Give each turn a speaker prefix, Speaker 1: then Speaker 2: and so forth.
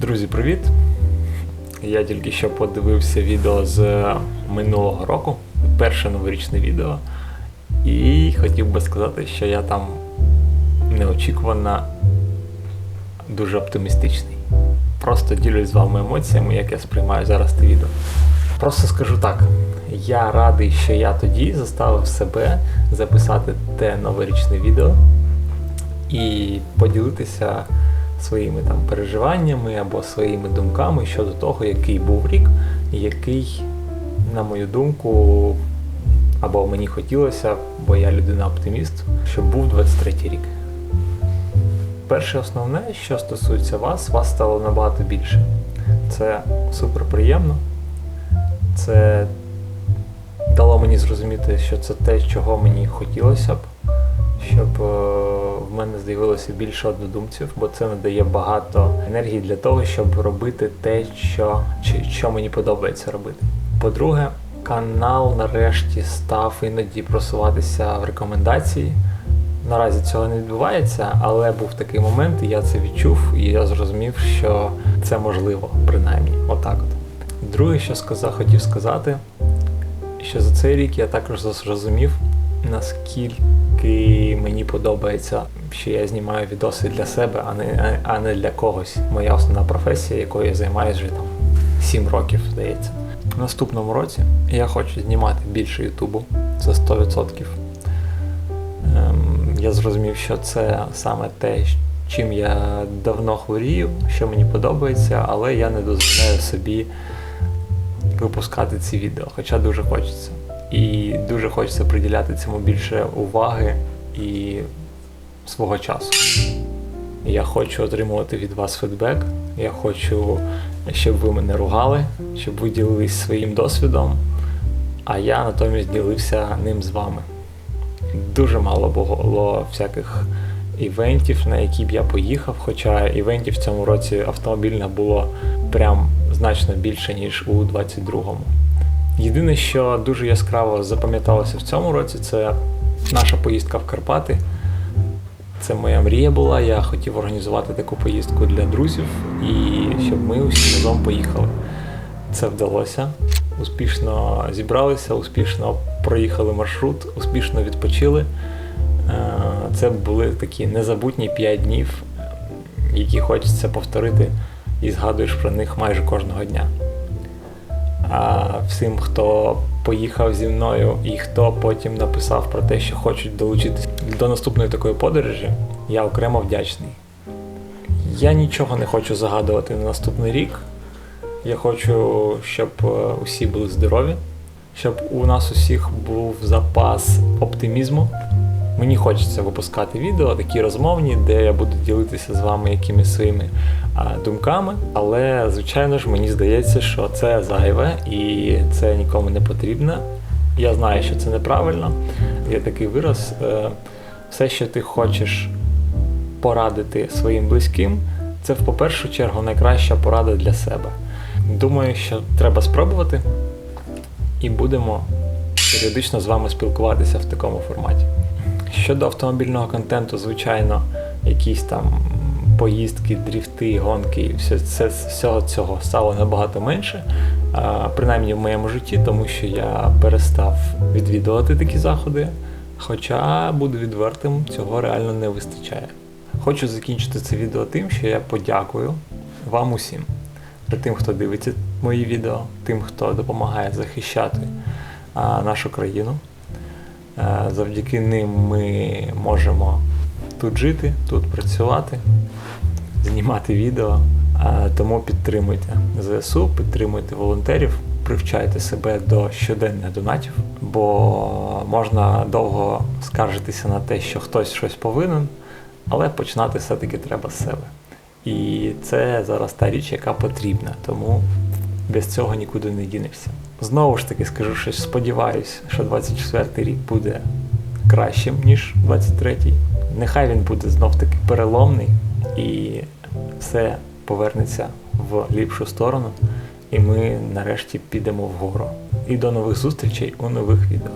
Speaker 1: Друзі, привіт! Я тільки що подивився відео з минулого року, перше новорічне відео, і хотів би сказати, що я там неочікувано дуже оптимістичний. Просто ділюсь з вами емоціями, як я сприймаю зараз те відео. Просто скажу так: я радий, що я тоді заставив себе записати те новорічне відео і поділитися своїми там переживаннями або своїми думками щодо того, який був рік, який, на мою думку, або мені хотілося, бо я людина оптиміст, щоб був 23 рік. Перше основне, що стосується вас, вас стало набагато більше. Це супер приємно. Це дало мені зрозуміти, що це те, чого мені хотілося б, щоб е, мене з'явилося більше однодумців, бо це надає багато енергії для того, щоб робити те, що, що мені подобається робити. По-друге, канал нарешті став іноді просуватися в рекомендації. Наразі цього не відбувається, але був такий момент, і я це відчув, і я зрозумів, що це можливо, принаймні, отак от. Друге, що сказав, хотів сказати, що за цей рік я також зрозумів, наскільки мені подобається, що я знімаю відоси для себе, а не, а не для когось. Моя основна професія, якою я займаюся вже там 7 років, здається. В наступному році я хочу знімати більше Ютубу, це 100%. Ем, я зрозумів, що це саме те, чим я давно хворію, що мені подобається, але я не дозволяю собі випускати ці відео, хоча дуже хочеться. І дуже хочеться приділяти цьому більше уваги і свого часу. Я хочу отримувати від вас фідбек. Я хочу, щоб ви мене ругали, щоб ви ділились своїм досвідом, а я натомість ділився ним з вами. Дуже мало було всяких івентів, на які б я поїхав, хоча івентів в цьому році автомобільних було прям значно більше, ніж у 22-му. Єдине, що дуже яскраво запам'яталося в цьому році, це наша поїздка в Карпати. Це моя мрія була. Я хотів організувати таку поїздку для друзів і щоб ми усі разом поїхали. Це вдалося. Успішно зібралися, успішно проїхали маршрут, успішно відпочили. Е, Це були такі незабутні 5 днів, які хочеться повторити і згадуєш про них майже кожного дня. Всім, хто поїхав зі мною і хто потім написав про те, що хочуть долучитися до наступної такої подорожі, я окремо вдячний. Я нічого не хочу загадувати на наступний рік. Я хочу, щоб е, усі були здорові, щоб у нас усіх був запас оптимізму. Мені хочеться випускати відео, такі розмовні, де я буду ділитися з вами якимись своїми думками. Але, звичайно ж, мені здається, що це зайве і це нікому не потрібно. Я знаю, що це неправильно. Є такий вираз: е, все, що ти хочеш порадити своїм близьким, це в першу чергу найкраща порада для себе. Думаю, що треба спробувати, і будемо періодично з вами спілкуватися в такому форматі. Щодо автомобільного контенту, звичайно, якісь там поїздки, дріфти, гонки, все, це, всього цього стало набагато менше, а, принаймні в моєму житті, тому що я перестав відвідувати такі заходи. Хоча, буду відвертим, цього реально не вистачає. Хочу закінчити це відео тим, що я подякую вам усім. Тим, хто дивиться мої відео, тим, хто допомагає захищати а, нашу країну. Е, Завдяки ним ми можемо тут жити, тут працювати, знімати відео. Е, Тому підтримуйте ЗСУ, підтримуйте волонтерів, привчайте себе до щоденних донатів, бо можна довго скаржитися на те, що хтось щось повинен, але починати все-таки треба з себе. І це зараз та річ, яка потрібна, тому без цього нікуди не дінешся. Знову ж таки скажу, що сподіваюся, що 24-й рік буде кращим, ніж 23-й. Нехай він буде знов таки переломний і все повернеться в ліпшу сторону, і ми нарешті підемо вгору. І до нових зустрічей у нових відео.